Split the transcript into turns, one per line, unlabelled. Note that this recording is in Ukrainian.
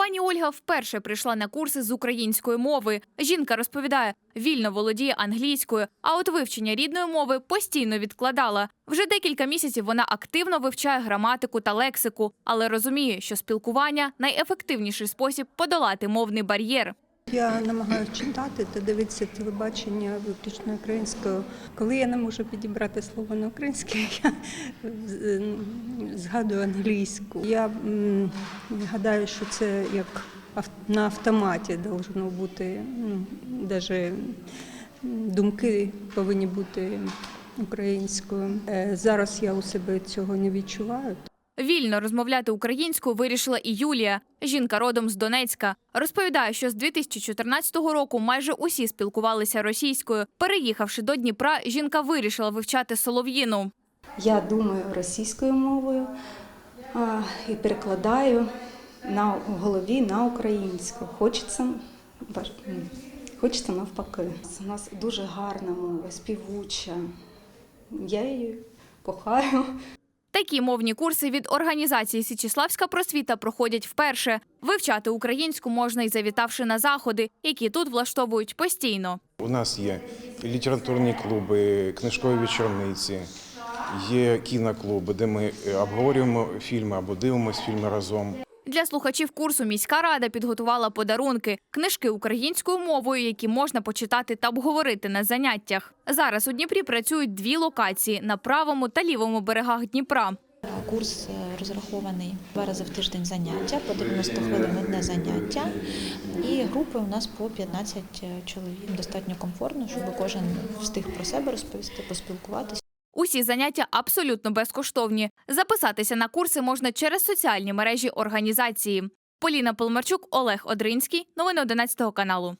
Пані Ольга вперше прийшла на курси з української мови. Жінка розповідає, вільно володіє англійською, а от вивчення рідної мови постійно відкладала. Вже декілька місяців вона активно вивчає граматику та лексику, але розуміє, що спілкування найефективніший спосіб подолати мовний бар'єр.
Я намагаюся читати та дивитися телебачення виключно українською. Коли я не можу підібрати слово на українське, я згадую англійську. Я гадаю, що це як на автоматі должно бути. Даже думки повинні бути українською. Е, Зараз я у себе цього не відчуваю.
Вільно розмовляти українською вирішила і Юлія. Жінка родом з Донецька. Розповідає, що з 2014 року майже усі спілкувалися російською. Переїхавши до Дніпра, жінка вирішила вивчати солов'їну.
Я думаю російською мовою а, і перекладаю на в голові на українську. Хочеться, хочеться навпаки. У нас дуже гарна мова, співуча. Я її кохаю.
Такі мовні курси від організації Січіславська просвіта проходять вперше. Вивчати українську можна й завітавши на заходи, які тут влаштовують постійно.
У нас є літературні клуби, книжкові вечорниці, є кіноклуби, де ми е, обговорюємо фільми або дивимося фільми разом.
Для слухачів курсу міська рада підготувала подарунки, книжки українською мовою, які можна почитати та обговорити на заняттях. Зараз у Дніпрі працюють дві локації на правому та лівому берегах Дніпра.
Курс е, розрахований два рази в тиждень заняття, по 90 хвилин одне заняття. І групи у нас по 15 чоловік. Достатньо комфортно, щоб кожен встиг про себе розповісти, поспілкуватися.
Усі заняття абсолютно безкоштовні. Записатися на курси можна через соціальні мережі організації. Поліна Полмарчук, Олег Одринський. Новини 11 каналу.